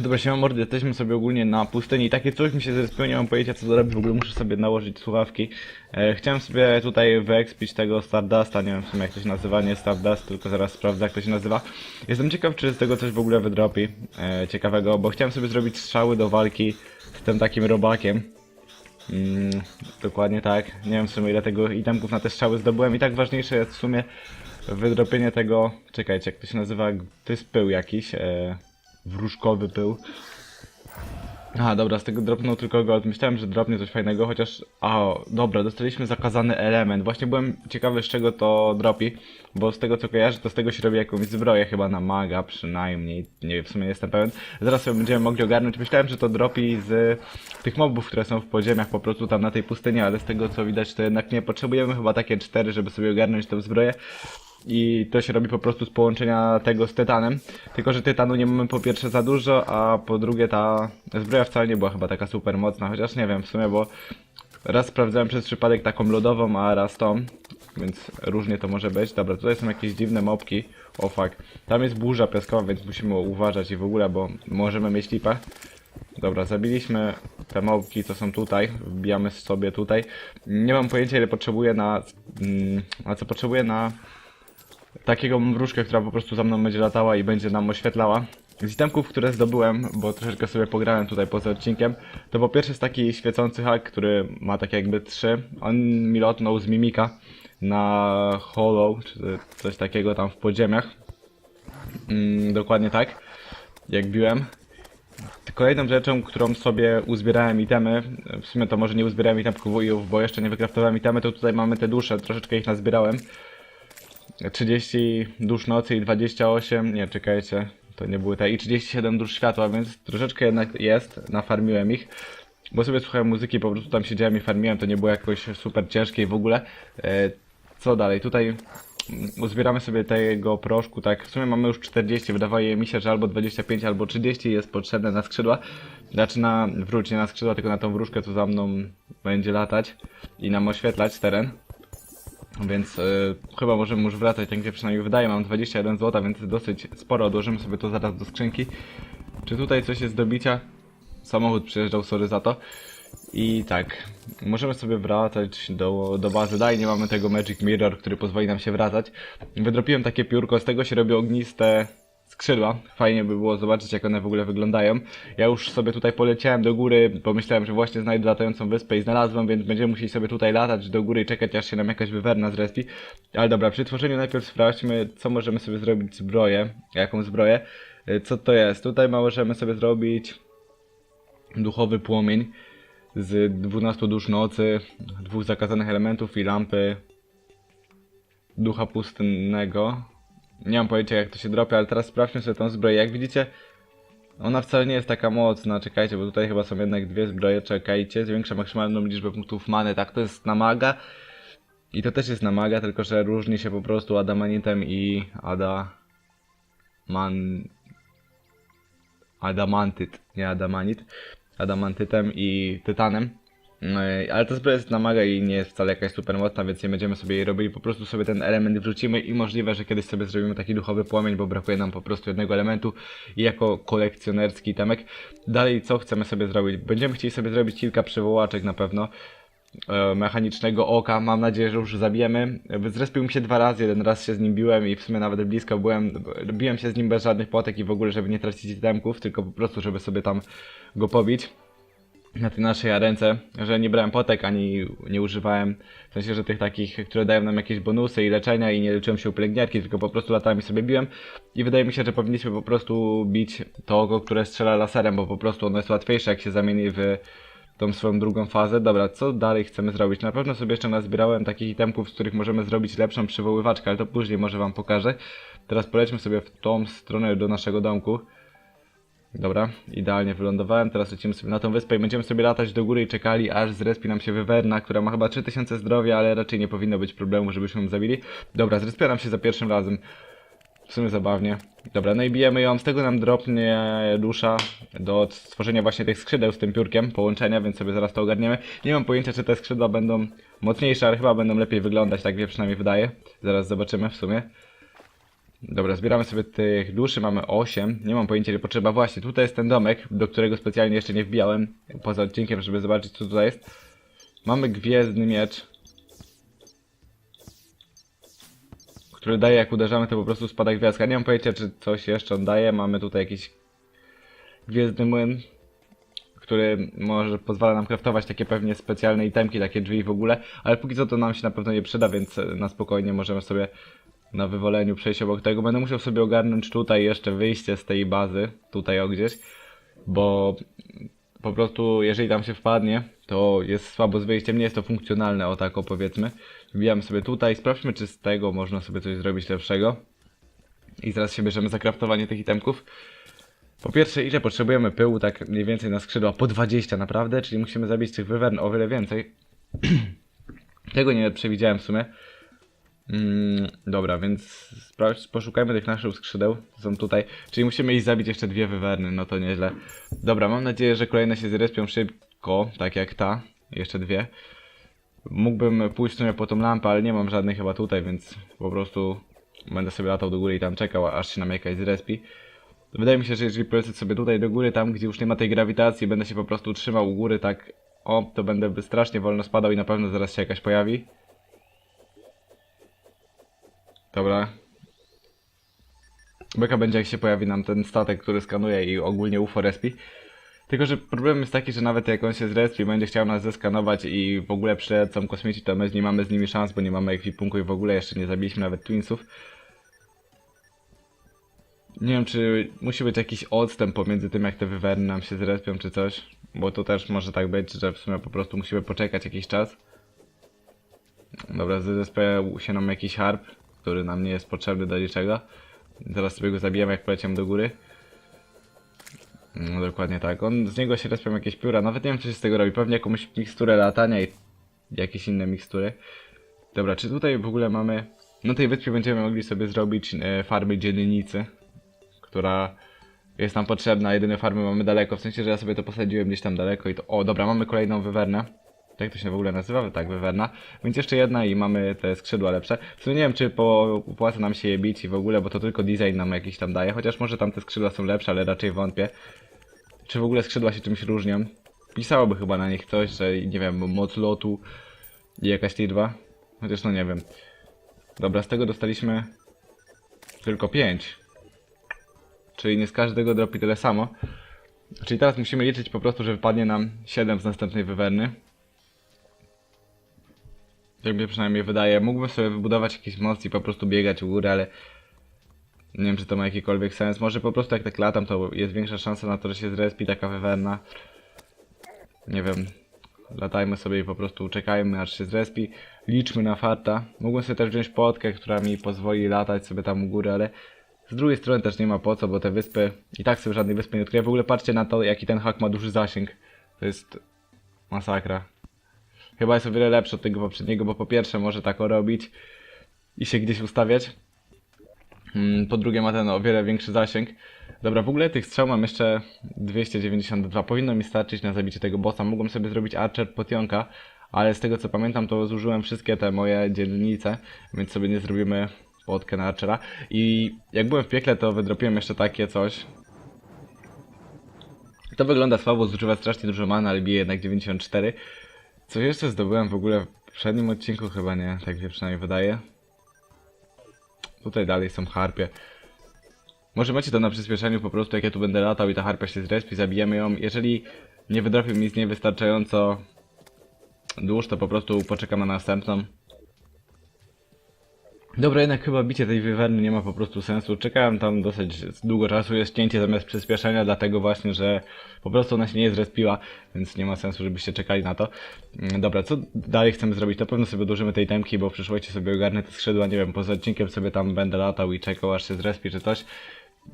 Dobra, się mordy, jesteśmy sobie ogólnie na pustyni i takie coś mi się zrespiło, nie mam pojęcia co zrobić, w ogóle muszę sobie nałożyć słuchawki. E, chciałem sobie tutaj wyekspić tego Stardusta, nie wiem w sumie jak to się nazywa, nie Stardust, tylko zaraz sprawdzę jak to się nazywa. Jestem ciekaw, czy z tego coś w ogóle wydropi e, ciekawego, bo chciałem sobie zrobić strzały do walki z tym takim robakiem. Mm, dokładnie tak. Nie wiem w sumie ile tego itemków na te strzały zdobyłem i tak ważniejsze jest w sumie wydropienie tego, czekajcie, jak to się nazywa, to jest pył jakiś, e, wróżkowy pył. Aha, dobra, z tego dropnął tylko gold. Myślałem, że dropnie coś fajnego, chociaż... A, dobra, dostaliśmy zakazany element. Właśnie byłem ciekawy, z czego to dropi, bo z tego co kojarzę, to z tego się robi jakąś zbroję, chyba na maga przynajmniej. Nie w sumie jestem pewien. Zaraz sobie będziemy mogli ogarnąć. Myślałem, że to dropi z tych mobów, które są w podziemiach, po prostu tam na tej pustyni, ale z tego co widać, to jednak nie potrzebujemy chyba takie cztery, żeby sobie ogarnąć tę zbroję. I to się robi po prostu z połączenia tego z tytanem. Tylko, że tytanu nie mamy po pierwsze za dużo, a po drugie ta zbroja wcale nie była chyba taka super mocna, chociaż nie wiem w sumie, bo raz sprawdzałem przez przypadek taką lodową, a raz tą, więc różnie to może być. Dobra, tutaj są jakieś dziwne mopki. O fuck. Tam jest burza piaskowa, więc musimy uważać i w ogóle, bo możemy mieć lipę. Dobra, zabiliśmy te małpki, co są tutaj. Wbijamy sobie tutaj. Nie mam pojęcia, ile potrzebuję na... mm, A co potrzebuję na takiego mrużkę, która po prostu za mną będzie latała i będzie nam oświetlała. Z itemków, które zdobyłem, bo troszeczkę sobie pograłem tutaj poza odcinkiem, to po pierwsze jest taki świecący hak, który ma takie jakby trzy. On mi lotnął z mimika na hollow, czy coś takiego tam w podziemiach. Mm, dokładnie tak, jak biłem. Kolejną rzeczą, którą sobie uzbierałem itemy, w sumie to może nie uzbierałem itemków, bo jeszcze nie wykraftowałem itemy, to tutaj mamy te dusze, troszeczkę ich nazbierałem. 30 dusz nocy i 28, nie czekajcie, to nie były te, i 37 dusz światła, więc troszeczkę jednak jest, nafarmiłem ich. Bo sobie słuchałem muzyki, po prostu tam siedziałem i farmiłem, to nie było jakoś super ciężkie i w ogóle. E, co dalej? Tutaj uzbieramy sobie tego proszku, tak, w sumie mamy już 40, wydawało mi się, że albo 25, albo 30 jest potrzebne na skrzydła. Znaczy na, wróć, nie na skrzydła, tylko na tą wróżkę, co za mną będzie latać i nam oświetlać teren. Więc y, chyba możemy już wracać, mi się przynajmniej wydaje, mam 21 zł, więc dosyć sporo, odłożymy sobie to zaraz do skrzynki. Czy tutaj coś jest do bicia? Samochód przyjeżdżał, sorry za to. I tak, możemy sobie wracać do, do bazy. Dalej nie mamy tego Magic Mirror, który pozwoli nam się wracać. Wydropiłem takie piórko, z tego się robi ogniste skrzydła. Fajnie by było zobaczyć, jak one w ogóle wyglądają. Ja już sobie tutaj poleciałem do góry, pomyślałem, że właśnie znajdę latającą wyspę i znalazłem, więc będziemy musieli sobie tutaj latać do góry i czekać, aż się nam jakaś wywerna zrespi. Ale dobra, przy tworzeniu najpierw sprawdźmy, co możemy sobie zrobić zbroję. Jaką zbroję? Y, Co to jest? Tutaj możemy sobie zrobić duchowy płomień z 12 dusz nocy, dwóch zakazanych elementów i lampy ducha pustynnego. Nie mam pojęcia jak to się dropie, ale teraz sprawdźmy sobie tą zbroję. Jak widzicie, ona wcale nie jest taka mocna. Czekajcie, bo tutaj chyba są jednak dwie zbroje. Czekajcie, zwiększa maksymalną liczbę punktów many. Tak, to jest na maga. I to też jest na maga, tylko że różni się po prostu adamanitem i ada... Man... Adamantyt, nie adamanit. Adamantytem i tytanem. No ale to zbroja jest na maga i nie jest wcale jakaś super mocna, więc nie będziemy sobie jej robili, po prostu sobie ten element wrzucimy i możliwe, że kiedyś sobie zrobimy taki duchowy płomień, bo brakuje nam po prostu jednego elementu i jako kolekcjonerski temek. Dalej co chcemy sobie zrobić? Będziemy chcieli sobie zrobić kilka przywołaczek na pewno e, mechanicznego oka, mam nadzieję, że już zabijemy. Zrespił mi się dwa razy, jeden raz się z nim biłem i w sumie nawet blisko byłem, biłem się z nim bez żadnych płotek i w ogóle, żeby nie tracić itemków, tylko po prostu, żeby sobie tam go pobić na tej naszej arence, że nie brałem potek ani nie używałem, w sensie, że tych takich, które dają nam jakieś bonusy i leczenia i nie leczyłem się u pielęgniarki, tylko po prostu latami sobie biłem i wydaje mi się, że powinniśmy po prostu bić to oko, które strzela laserem, bo po prostu ono jest łatwiejsze jak się zamieni w tą swoją drugą fazę. Dobra, co dalej chcemy zrobić? Na pewno sobie jeszcze nazbierałem takich itemków, z których możemy zrobić lepszą przywoływaczkę, ale to później może wam pokażę. Teraz polećmy sobie w tą stronę do naszego domku. Dobra, idealnie wylądowałem, teraz lecimy sobie na tą wyspę i będziemy sobie latać do góry i czekali, aż zrespi nam się wywerna, która ma chyba 3000 zdrowia, ale raczej nie powinno być problemu, żebyśmy ją zabili. Dobra, zrespia nam się za pierwszym razem. W sumie zabawnie. Dobra, no i bijemy ją, z tego nam dropnie dusza do stworzenia właśnie tych skrzydeł z tym piórkiem, połączenia, więc sobie zaraz to ogarniemy. Nie mam pojęcia, czy te skrzydła będą mocniejsze, ale chyba będą lepiej wyglądać, tak wie przynajmniej wydaje. Zaraz zobaczymy w sumie. Dobra, zbieramy sobie tych duszy, mamy 8. Nie mam pojęcia ile potrzeba. Właśnie, tutaj jest ten domek, do którego specjalnie jeszcze nie wbijałem poza odcinkiem, żeby zobaczyć co tutaj jest. Mamy gwiezdny miecz. Który daje jak uderzamy to po prostu spada gwiazdka. Nie mam pojęcia czy coś jeszcze on daje. Mamy tutaj jakiś gwiezdny młyn. Który może pozwala nam craftować takie pewnie specjalne itemki, takie drzwi w ogóle. Ale póki co to nam się na pewno nie przyda, więc na spokojnie możemy sobie na wywoleniu przejść obok tego. Będę musiał sobie ogarnąć tutaj jeszcze wyjście z tej bazy, tutaj o gdzieś, bo po prostu jeżeli tam się wpadnie, to jest słabo z wyjściem, nie jest to funkcjonalne, o tak powiedzmy. Wbijamy sobie tutaj, sprawdźmy czy z tego można sobie coś zrobić lepszego. I zaraz się bierzemy za kraftowanie tych itemków. Po pierwsze, ile potrzebujemy pyłu, tak mniej więcej na skrzydła? Po 20 naprawdę, czyli musimy zabić tych wywern o wiele więcej. Tego nie przewidziałem w sumie. Mm, dobra, więc poszukajmy tych naszych skrzydeł. Są tutaj. Czyli musimy iść zabić jeszcze dwie wywerny, no to nieźle. Dobra, mam nadzieję, że kolejne się zrespią szybko, tak jak ta. Jeszcze dwie. Mógłbym pójść w sumie po tą lampę, ale nie mam żadnej chyba tutaj, więc po prostu będę sobie latał do góry i tam czekał, aż się nam jakaś zrespi. Wydaje mi się, że jeżeli polecę sobie tutaj do góry, tam gdzie już nie ma tej grawitacji, będę się po prostu trzymał u góry tak o, to będę strasznie wolno spadał i na pewno zaraz się jakaś pojawi. Dobra. Beka będzie jak się pojawi nam ten statek, który skanuje i ogólnie UFO respi. Tylko, że problem jest taki, że nawet jak on się zrespi, będzie chciał nas zeskanować i w ogóle przylecą kosmici, to my nie mamy z nimi szans, bo nie mamy ekwipunku i w ogóle jeszcze nie zabiliśmy nawet Twinsów. Nie wiem, czy musi być jakiś odstęp pomiędzy tym, jak te wywerny nam się zrespią, czy coś. Bo to też może tak być, że w sumie po prostu musimy poczekać jakiś czas. Dobra, zespeł się nam jakiś harp, który nam nie jest potrzebny do niczego. Zaraz sobie go zabijemy, jak poleciałem do góry. No dokładnie tak. On, z niego się respią jakieś pióra. Nawet nie wiem, co się z tego robi. Pewnie jakąś miksturę latania i jakieś inne mikstury. Dobra, czy tutaj w ogóle mamy... Na tej wyspie będziemy mogli sobie zrobić e, farmy dzielnicy, która jest nam potrzebna. Jedyne farmy mamy daleko, w sensie, że ja sobie to posadziłem gdzieś tam daleko i to... O, dobra, mamy kolejną wywernę. Jak to się w ogóle nazywa? Tak, wywerna. Więc jeszcze jedna i mamy te skrzydła lepsze. W sumie nie wiem, czy po opłaca nam się je bić i w ogóle, bo to tylko design nam jakiś tam daje. Chociaż może tam te skrzydła są lepsze, ale raczej wątpię. Czy w ogóle skrzydła się czymś różnią? Pisałoby chyba na nich coś, że nie wiem, moc lotu i jakaś liczba. Chociaż no nie wiem. Dobra, z tego dostaliśmy tylko 5. Czyli nie z każdego dropi tyle samo. Czyli teraz musimy liczyć po prostu, że wypadnie nam 7 z następnej wywerny. Tak mi przynajmniej wydaje. Mógłbym sobie wybudować jakiś most i po prostu biegać u góry, ale nie wiem, czy to ma jakikolwiek sens. Może po prostu jak tak latam, to jest większa szansa na to, że się zrespi taka wywerna. Nie wiem. Latajmy sobie i po prostu czekajmy, aż się zrespi. Liczmy na farta. Mógłbym sobie też wziąć podkę, która mi pozwoli latać sobie tam u góry, ale z drugiej strony też nie ma po co, bo te wyspy i tak sobie żadnej wyspy nie odkryję. W ogóle patrzcie na to, jaki ten hak ma duży zasięg. To jest masakra. Chyba jest o wiele lepszy od tego poprzedniego, bo po pierwsze może tak robić i się gdzieś ustawiać. Mm, Po drugie ma ten o wiele większy zasięg. Dobra, w ogóle tych strzał mam jeszcze 292. Powinno mi starczyć na zabicie tego bossa. Mogłem sobie zrobić Archer potionka, ale z tego co pamiętam to zużyłem wszystkie te moje dzielnice, więc sobie nie zrobimy potkę na Archera. I jak byłem w piekle to wydropiłem jeszcze takie coś. To wygląda słabo, zużywa strasznie dużo mana, ale bije jednak 94. Co jeszcze zdobyłem w ogóle w poprzednim odcinku? Chyba nie, tak się przynajmniej wydaje. Tutaj dalej są harpie. Może macie to na przyspieszeniu po prostu, jak ja tu będę latał i ta harpia się zrespi, zabijemy ją. Jeżeli nie wydropił mi z niej wystarczająco dłuż, to po prostu poczekam na następną. Dobra, jednak chyba bicie tej wywerny nie ma po prostu sensu. Czekałem tam dosyć długo czasu, jest cięcie zamiast przyspieszenia, dlatego właśnie, że po prostu ona się nie zrespiła, więc nie ma sensu, żebyście czekali na to. Mm, Dobra, co dalej chcemy zrobić? Na pewno sobie odłożymy tej temki, bo w przyszłości sobie ogarnę te skrzydła, nie wiem, poza odcinkiem sobie tam będę latał i czekał aż się zrespi czy coś.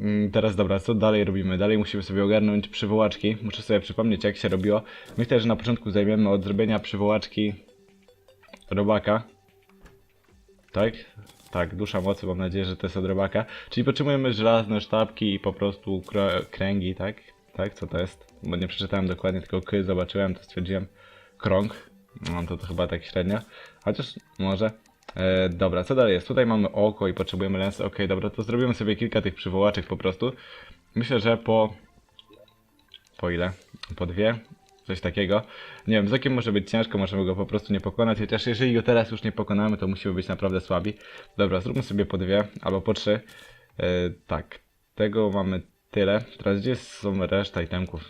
Mm, Teraz dobra, co dalej robimy? Dalej musimy sobie ogarnąć przywołaczki. Muszę sobie przypomnieć jak się robiło. Myślę, że na początku zajmiemy od zrobienia przywołaczki robaka. Tak? Tak, dusza mocy, mam nadzieję, że to jest od robaka. Czyli potrzebujemy żelazne sztabki i po prostu kręgi, tak? Tak, co to jest? Bo nie przeczytałem dokładnie, tylko ky zobaczyłem, to stwierdziłem krąg. Mam to, to chyba tak średnio. Chociaż może. E, dobra, co dalej jest? Tutaj mamy oko i potrzebujemy lens. Ok, dobra, to zrobimy sobie kilka tych przywołaczek po prostu. Myślę, że po... Po ile? Po dwie? Coś takiego. Nie wiem, z okiem może być ciężko, możemy go po prostu nie pokonać, chociaż jeżeli go teraz już nie pokonamy, to musimy być naprawdę słabi. Dobra, zróbmy sobie po dwie, albo po trzy. E, tak, tego mamy tyle. Teraz gdzie są reszta itemków?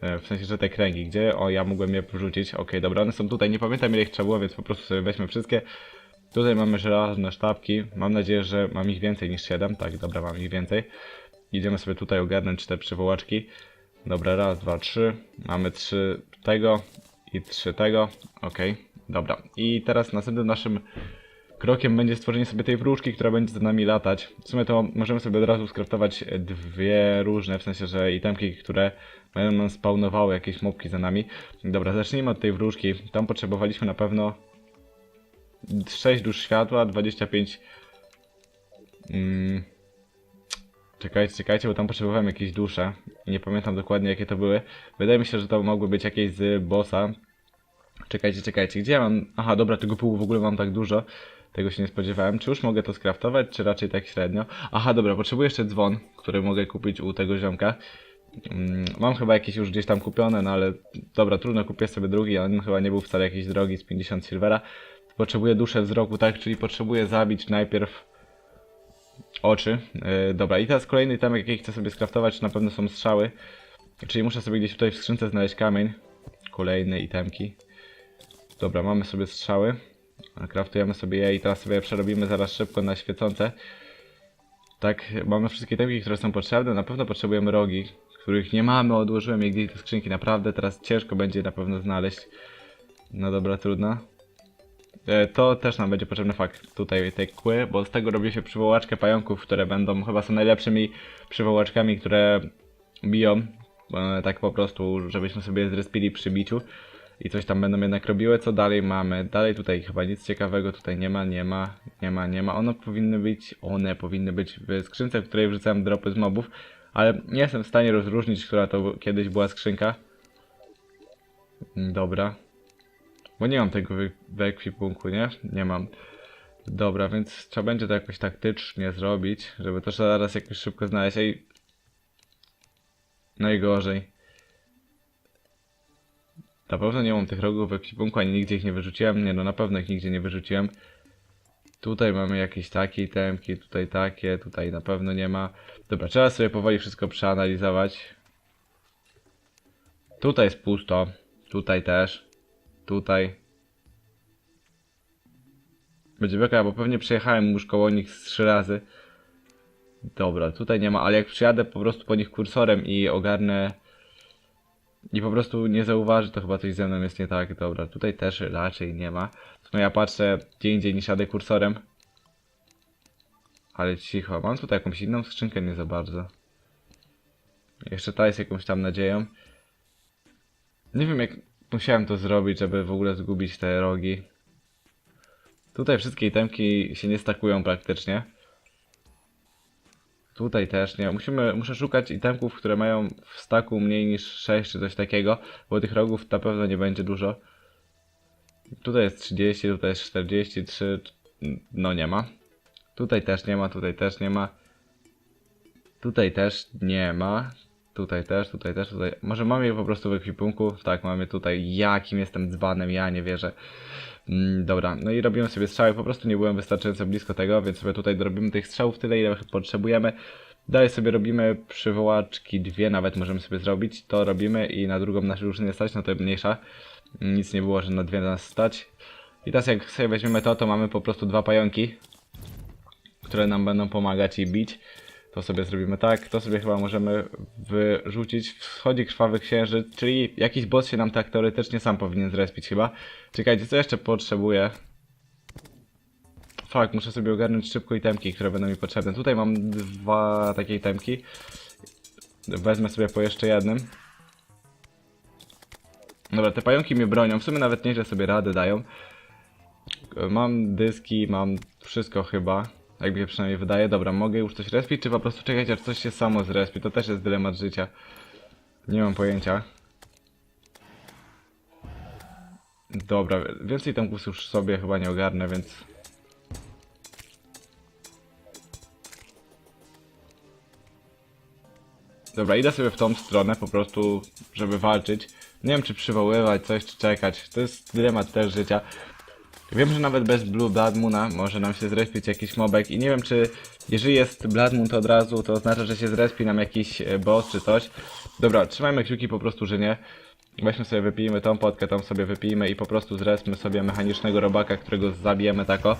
E, w sensie, że te kręgi, gdzie? O, ja mogłem je wrzucić. Ok, dobra, one są tutaj, nie pamiętam ile ich trzeba było, więc po prostu sobie weźmy wszystkie. Tutaj mamy żelazne sztabki. Mam nadzieję, że mam ich więcej niż 7. Tak, dobra, mam ich więcej. Idziemy sobie tutaj ogarnąć te przywołaczki. Dobra, raz, dwa, trzy. Mamy trzy tego i trzy tego. Ok, dobra. I teraz następnym naszym krokiem będzie stworzenie sobie tej wróżki, która będzie za nami latać. W sumie to możemy sobie od razu skraftować dwie różne, w sensie, że itemki, które będą nam spawnowały jakieś mobki za nami. Dobra, zacznijmy od tej wróżki. Tam potrzebowaliśmy na pewno 6 dusz światła, 25... Mm, czekajcie, czekajcie, bo tam potrzebowałem jakieś dusze. Nie pamiętam dokładnie jakie to były. Wydaje mi się, że to mogły być jakieś z bossa. Czekajcie, czekajcie, gdzie ja mam... Aha, dobra, tego pół w ogóle mam tak dużo. Tego się nie spodziewałem. Czy już mogę to skraftować, czy raczej tak średnio? Aha, dobra, potrzebuję jeszcze dzwon, który mogę kupić u tego ziomka. Mm, Mam chyba jakieś już gdzieś tam kupione, no ale dobra, trudno, kupię sobie drugi, on chyba nie był wcale jakiś drogi z 50 silvera. Potrzebuję duszę wzroku, tak, czyli potrzebuję zabić najpierw oczy. Yy, dobra, i teraz kolejny item, jaki chcę sobie skraftować, na pewno są strzały. Czyli muszę sobie gdzieś tutaj w skrzynce znaleźć kamień. Kolejne itemki. Dobra, mamy sobie strzały. Kraftujemy sobie je i teraz sobie je przerobimy zaraz szybko na świecące. Tak, mamy wszystkie itemki, które są potrzebne. Na pewno potrzebujemy rogi, których nie mamy. Odłożyłem je gdzieś do skrzynki. Naprawdę teraz ciężko będzie na pewno znaleźć. No dobra, trudno. E, To też nam będzie potrzebny fakt tutaj tej kły, bo z tego robi się przywołaczkę pająków, które będą chyba są najlepszymi przywołaczkami, które biją. Tak po prostu, żebyśmy sobie zrespili przy biciu. I coś tam będą jednak robiły. Co dalej mamy? Dalej tutaj chyba nic ciekawego tutaj nie ma, nie ma, nie ma, nie ma. One powinny być, one powinny być w skrzynce, w której wrzucałem dropy z mobów. Ale nie jestem w stanie rozróżnić, która to kiedyś była skrzynka. Dobra. Bo nie mam tego w, ekwipunku, nie? Nie mam. Dobra, więc trzeba będzie to jakoś taktycznie zrobić, żeby to zaraz jakoś szybko znaleźć. Ej. Najgorzej. Na pewno nie mam tych rogów w ekwipunku, ani nigdzie ich nie wyrzuciłem. Nie no, na pewno ich nigdzie nie wyrzuciłem. Tutaj mamy jakieś takie itemki, tutaj takie, tutaj na pewno nie ma. Dobra, trzeba sobie powoli wszystko przeanalizować. Tutaj jest pusto. Tutaj też. Tutaj. Będzie beka, bo pewnie przejechałem już koło nich trzy razy. Dobra, tutaj nie ma, ale jak przyjadę po prostu po nich kursorem i ogarnę i po prostu nie zauważy, to chyba coś ze mną jest nie tak. Dobra, tutaj też raczej nie ma. No ja patrzę gdzie indziej niż jadę kursorem. Ale cicho, mam tutaj jakąś inną skrzynkę, nie za bardzo. Jeszcze ta jest jakąś tam nadzieją. Nie wiem jak musiałem to zrobić, żeby w ogóle zgubić te rogi. Tutaj wszystkie itemki się nie stakują praktycznie. Tutaj też nie. Musimy, muszę szukać itemków, które mają w staku mniej niż 6 czy coś takiego, bo tych rogów na pewno nie będzie dużo. Tutaj jest 30, tutaj jest 43, no nie ma. Tutaj też nie ma, tutaj też nie ma. Tutaj też nie ma. Tutaj też, tutaj też, tutaj. Może mam je po prostu w ekwipunku? Tak, mamy tutaj. Jakim jestem dzbanem, ja nie wierzę. Mm, dobra, no i robimy sobie strzały. Po prostu nie byłem wystarczająco blisko tego, więc sobie tutaj dorobimy tych strzałów tyle, ile potrzebujemy. Dalej sobie robimy przywołaczki, dwie nawet możemy sobie zrobić. To robimy i na drugą nas już nie stać, no to mniejsza. Nic nie było, że na dwie nas stać. I teraz jak sobie weźmiemy to, to mamy po prostu dwa pająki, które nam będą pomagać i bić. To sobie zrobimy tak, to sobie chyba możemy wyrzucić. Wschodzi krwawy księżyc, czyli jakiś boss się nam tak teoretycznie sam powinien zrespić chyba. Czekajcie, co jeszcze potrzebuję? Fuck, muszę sobie ogarnąć szybko itemki, które będą mi potrzebne. Tutaj mam dwa takie itemki. Wezmę sobie po jeszcze jednym. Dobra, te pająki mnie bronią. W sumie nawet nieźle sobie radę dają. Mam dyski, mam wszystko chyba. Tak mi się przynajmniej wydaje. Dobra, mogę już coś respić, czy po prostu czekać, aż coś się samo zrespi? To też jest dylemat życia. Nie mam pojęcia. Dobra, więcej tam głos już sobie chyba nie ogarnę, więc... Dobra, idę sobie w tą stronę po prostu, żeby walczyć. Nie wiem, czy przywoływać coś, czy czekać. To jest dylemat też życia. Wiem, że nawet bez Blue Blood Moona może nam się zrespić jakiś mobek i nie wiem, czy jeżeli jest Blood Moon, to od razu to oznacza, że się zrespi nam jakiś e, boss czy coś. Dobra, trzymajmy kciuki po prostu, że nie. Weźmy sobie, wypijmy tą potkę, tą sobie wypijmy i po prostu zrespmy sobie mechanicznego robaka, którego zabijemy tako.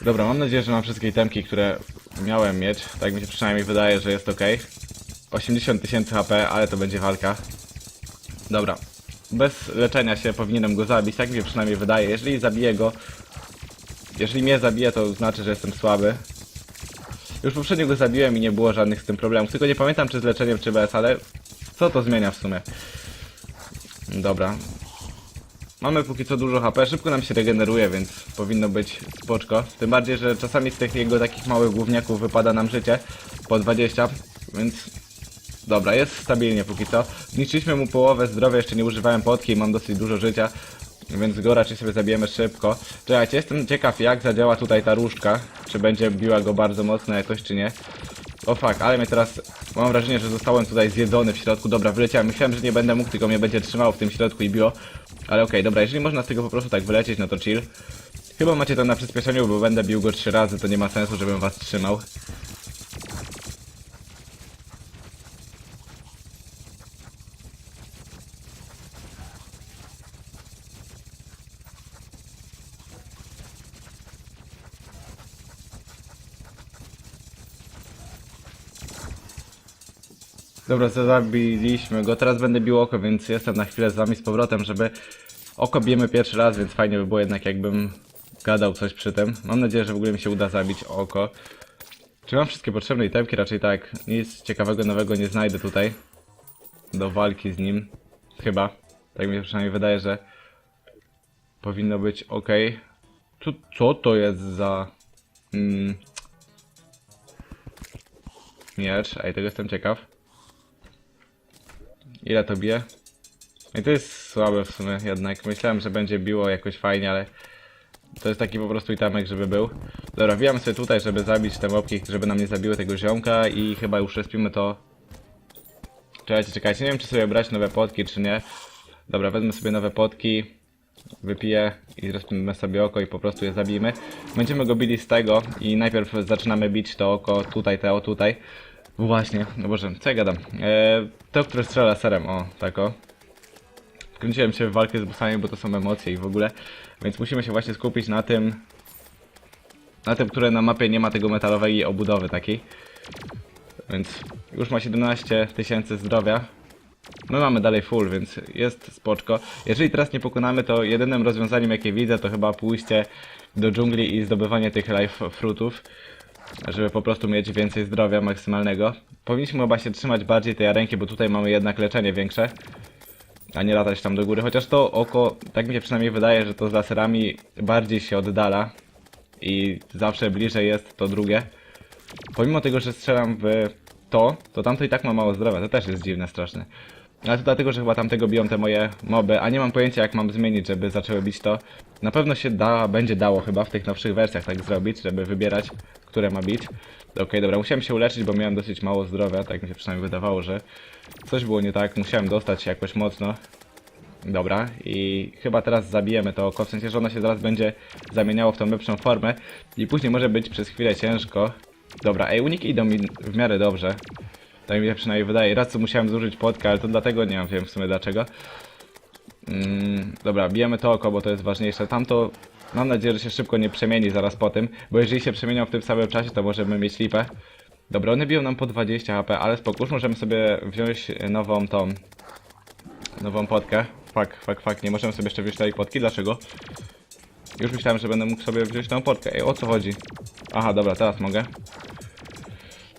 Dobra, mam nadzieję, że mam wszystkie itemki, które miałem mieć. Tak mi się przynajmniej wydaje, że jest ok. 80 tysięcy HP, ale to będzie walka. Dobra. Bez leczenia się powinienem go zabić, tak mi się przynajmniej wydaje. Jeżeli zabiję go... Jeżeli mnie zabije, to znaczy, że jestem słaby. Już poprzednio go zabiłem i nie było żadnych z tym problemów. Tylko nie pamiętam, czy z leczeniem, czy bez, ale... Co to zmienia w sumie? Dobra. Mamy póki co dużo HP, szybko nam się regeneruje, więc powinno być spoczko. Tym bardziej, że czasami z tych jego takich małych główniaków wypada nam życie po 20, więc dobra, jest stabilnie póki co. Zniszczyliśmy mu połowę zdrowia, jeszcze nie używałem potki i mam dosyć dużo życia, więc go raczej sobie zabijemy szybko. Czekajcie, jestem ciekaw jak zadziała tutaj ta różdżka, czy będzie biła go bardzo mocno jakoś, czy nie. O fuck, ale mnie teraz... Mam wrażenie, że zostałem tutaj zjedzony w środku. Dobra, wyleciałem. Myślałem, że nie będę mógł, tylko mnie będzie trzymało w tym środku i biło. Ale okej, dobra, jeżeli można z tego po prostu tak wylecieć, no to chill. Chyba macie to na przyspieszeniu, bo będę bił go trzy razy, to nie ma sensu, żebym was trzymał. Dobra, zabiliśmy go. Teraz będę bił oko, więc jestem na chwilę z wami z powrotem, żeby... Oko bijemy pierwszy raz, więc fajnie by było jednak jakbym gadał coś przy tym. Mam nadzieję, że w ogóle mi się uda zabić oko. Czy mam wszystkie potrzebne itemki? Raczej tak. Nic ciekawego nowego nie znajdę tutaj. Do walki z nim. Chyba. Tak mi się przynajmniej wydaje, że powinno być ok. Co, co to jest za... Mm, miecz? Ej, tego jestem ciekaw. Ile to bije? I to jest słabe w sumie jednak. Myślałem, że będzie biło jakoś fajnie, ale to jest taki po prostu itamek, żeby był. Dobra, wbijam sobie tutaj, żeby zabić te mopki, żeby nam nie zabiły tego ziomka i chyba już respimy to. Czekajcie, czekajcie, nie wiem czy sobie brać nowe potki, czy nie. Dobra, wezmę sobie nowe potki, wypiję i respimy sobie oko i po prostu je zabijmy. Będziemy go bili z tego i najpierw zaczynamy bić to oko tutaj, te o tutaj. Właśnie, no boże, co ja gadam? Eee, to, które strzela serem, o, tak o. Wkręciłem się w walkę z bossami, bo to są emocje i w ogóle, więc musimy się właśnie skupić na tym, na tym, które na mapie nie ma tego metalowej obudowy takiej. Więc już ma 17 tysięcy zdrowia. My mamy dalej full, więc jest spoczko. Jeżeli teraz nie pokonamy, to jedynym rozwiązaniem jakie widzę to chyba pójście do dżungli i zdobywanie tych life fruitów żeby po prostu mieć więcej zdrowia maksymalnego. Powinniśmy chyba się trzymać bardziej tej arenki, bo tutaj mamy jednak leczenie większe, a nie latać tam do góry. Chociaż to oko, tak mi się przynajmniej wydaje, że to z laserami bardziej się oddala i zawsze bliżej jest to drugie. Pomimo tego, że strzelam w to, to tamto i tak ma mało zdrowia, to też jest dziwne, straszne. Ale to dlatego, że chyba tamtego biją te moje moby, a nie mam pojęcia jak mam zmienić, żeby zaczęły bić to. Na pewno się da, będzie dało chyba w tych nowszych wersjach tak zrobić, żeby wybierać, które ma bić. Okej, dobra, musiałem się uleczyć, bo miałem dosyć mało zdrowia, tak mi się przynajmniej wydawało, że coś było nie tak, musiałem dostać się jakoś mocno. Dobra, i chyba teraz zabijemy to oko, w sensie, że ono się zaraz będzie zamieniało w tą lepszą formę i później może być przez chwilę ciężko. Dobra, ej, uniki idą mi w miarę dobrze. Tak mi się przynajmniej wydaje. Raz co musiałem zużyć potkę, ale to dlatego nie wiem w sumie dlaczego. Mm, dobra, bijemy to oko, bo to jest ważniejsze. Tamto mam nadzieję, że się szybko nie przemieni zaraz po tym, bo jeżeli się przemienią w tym samym czasie, to możemy mieć lipę. Dobra, one biją nam po 20 HP, ale spoko, już możemy sobie wziąć nową tą... Nową potkę. Fuck, fuck, fuck, nie możemy sobie jeszcze wziąć tej potki, dlaczego? Już myślałem, że będę mógł sobie wziąć tą potkę. Ej, o co chodzi? Aha, dobra, teraz mogę.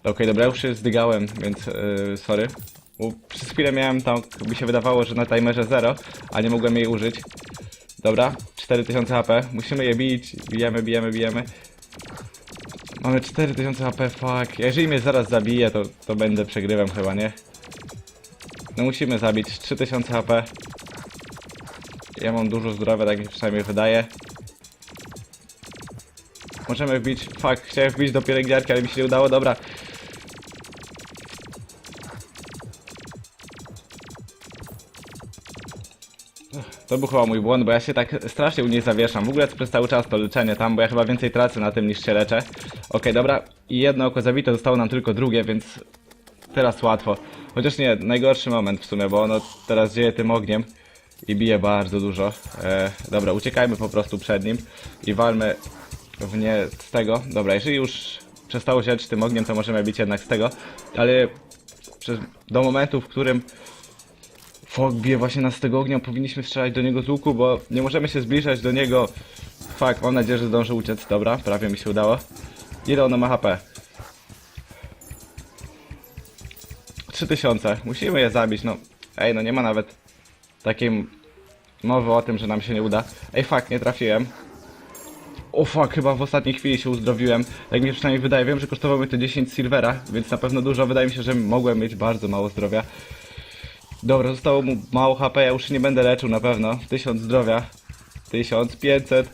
Okej, dobra, już się zdygałem, więc yy, sorry. Bo przez chwilę miałem tam, mi się wydawało, że na timerze 0, a nie mogłem jej użyć. Dobra, 4000 HP, musimy je bić, bijemy, bijemy, bijemy. Mamy 4000 HP, fuck. Jeżeli mnie zaraz zabije, to, to będę przegrywem chyba, nie? No musimy zabić, 3000 HP. Ja mam dużo zdrowia, tak mi przynajmniej wydaje. Możemy wbić, fuck, chciałem wbić do pielęgniarki, ale mi się nie udało, dobra. To był chyba mój błąd, bo ja się tak strasznie u niej zawieszam. W ogóle przez cały czas to leczenie tam, bo ja chyba więcej tracę na tym niż się leczę. Okej, dobra. I jedno oko zabite, zostało nam tylko drugie, więc teraz łatwo. Chociaż nie, najgorszy moment w sumie, bo ono teraz dzieje tym ogniem i bije bardzo dużo. E, dobra, uciekajmy po prostu przed nim i walmy w nie z tego. Dobra, jeżeli już przestało się lecieć tym ogniem, to możemy bić jednak z tego, ale do momentu, w którym Fog bije właśnie nas z tego ognia, powinniśmy strzelać do niego z łuku, bo nie możemy się zbliżać do niego. Fuck, mam nadzieję, że zdążę uciec. Dobra, prawie mi się udało. Ile ono ma HP? 3000. Musimy je zabić, no. Ej, no nie ma nawet takiej mowy o tym, że nam się nie uda. Ej, fuck, nie trafiłem. O fuck, chyba w ostatniej chwili się uzdrowiłem. Tak mi się przynajmniej wydaje. Wiem, że kosztowało mi to 10 silvera, więc na pewno dużo. Wydaje mi się, że mogłem mieć bardzo mało zdrowia. Dobra, zostało mu mało HP, ja już nie będę leczył na pewno. 1000 zdrowia. 1500.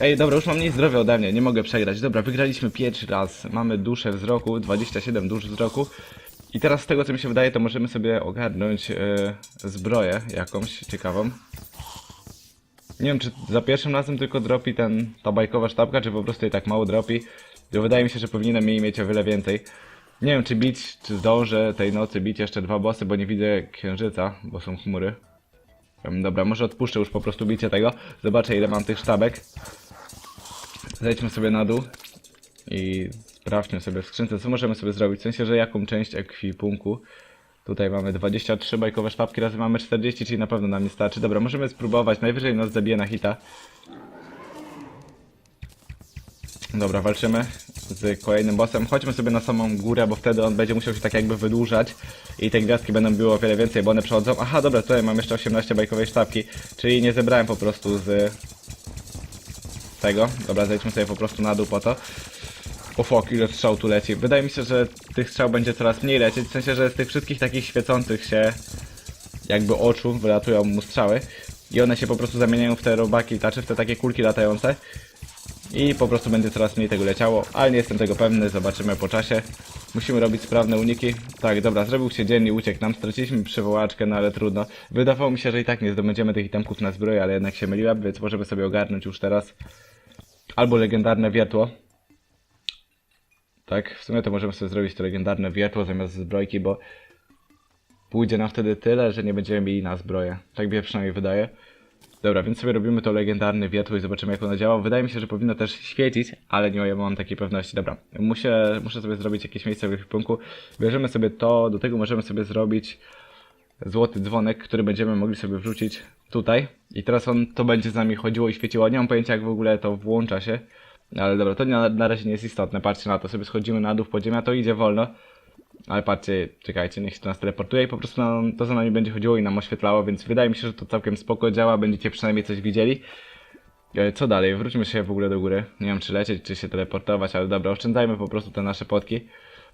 Ej, dobra, już mam mniej zdrowia ode mnie, nie mogę przegrać. Dobra, wygraliśmy pierwszy raz. Mamy duszę wzroku, 27 dusz wzroku. I teraz z tego co mi się wydaje, to możemy sobie ogarnąć e, zbroję jakąś ciekawą. Nie wiem, czy za pierwszym razem tylko dropi ten, ta bajkowa sztabka, czy po prostu jej tak mało dropi. Wydaje mi się, że powinienem jej mieć o wiele więcej. Nie wiem, czy bić, czy zdążę tej nocy bić jeszcze dwa bossy, bo nie widzę księżyca, bo są chmury. Dobra, może odpuszczę już po prostu bicie tego. Zobaczę ile mam tych sztabek. Zejdźmy sobie na dół i sprawdźmy sobie w skrzynce, co możemy sobie zrobić. W sensie, że jaką część ekwipunku. Tutaj mamy 23 bajkowe sztabki, razy mamy 40, czyli na pewno nam nie starczy. Dobra, możemy spróbować. Najwyżej nas zabije na hita. Dobra, walczymy z kolejnym bossem. Chodźmy sobie na samą górę, bo wtedy on będzie musiał się tak jakby wydłużać i te gwiazdki będą były o wiele więcej, bo one przechodzą. Aha, dobra, tutaj mam jeszcze 18 bajkowej sztabki, czyli nie zebrałem po prostu z tego. Dobra, zejdźmy sobie po prostu na dół po to. O fuck, ile strzał tu leci. Wydaje mi się, że tych strzał będzie coraz mniej lecieć, w sensie, że z tych wszystkich takich świecących się jakby oczu wylatują mu strzały i one się po prostu zamieniają w te robaki, znaczy w te takie kulki latające i po prostu będzie coraz mniej tego leciało, ale nie jestem tego pewny, zobaczymy po czasie. Musimy robić sprawne uniki. Tak, dobra, zrobił się dzień i uciekł nam, straciliśmy przywołaczkę, no ale trudno. Wydawało mi się, że i tak nie zdobędziemy tych itemków na zbroję, ale jednak się myliłem, więc możemy sobie ogarnąć już teraz. Albo legendarne wiertło. Tak, w sumie to możemy sobie zrobić to legendarne wiertło zamiast zbrojki, bo pójdzie nam wtedy tyle, że nie będziemy mieli na zbroję. Tak mi się przynajmniej wydaje. Dobra, więc sobie robimy to legendarne wiertło i zobaczymy jak ono działa. Wydaje mi się, że powinno też świecić, ale nie mam takiej pewności. Dobra, muszę, muszę sobie zrobić jakieś miejsce w ekwipunku. Bierzemy sobie to, do tego możemy sobie zrobić złoty dzwonek, który będziemy mogli sobie wrzucić tutaj. I teraz on to będzie z nami chodziło i świeciło. Nie mam pojęcia jak w ogóle to włącza się. Ale dobra, to na, na razie nie jest istotne. Patrzcie na to, sobie schodzimy na dół w podziemia, to idzie wolno. Ale patrzcie, czekajcie, niech się to nas teleportuje i po prostu nam, to za nami będzie chodziło i nam oświetlało, więc wydaje mi się, że to całkiem spoko działa, będziecie przynajmniej coś widzieli. E, Co dalej? Wróćmy się w ogóle do góry. Nie wiem czy lecieć, czy się teleportować, ale dobra, oszczędzajmy po prostu te nasze potki.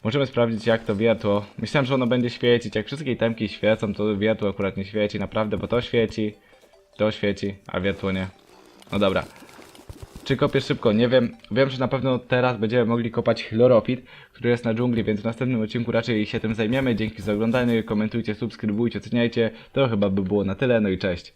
Możemy sprawdzić jak to wiertło. Myślałem, że ono będzie świecić. Jak wszystkie itemki świecą, to wiertło akurat nie świeci, naprawdę, bo to świeci, to świeci, a wiertło nie. No dobra. Czy kopię szybko? Nie wiem. Wiem, że na pewno teraz będziemy mogli kopać chloropit, który jest na dżungli, więc w następnym odcinku raczej się tym zajmiemy. Dzięki za oglądanie, komentujcie, subskrybujcie, oceniajcie. To chyba by było na tyle, no i cześć.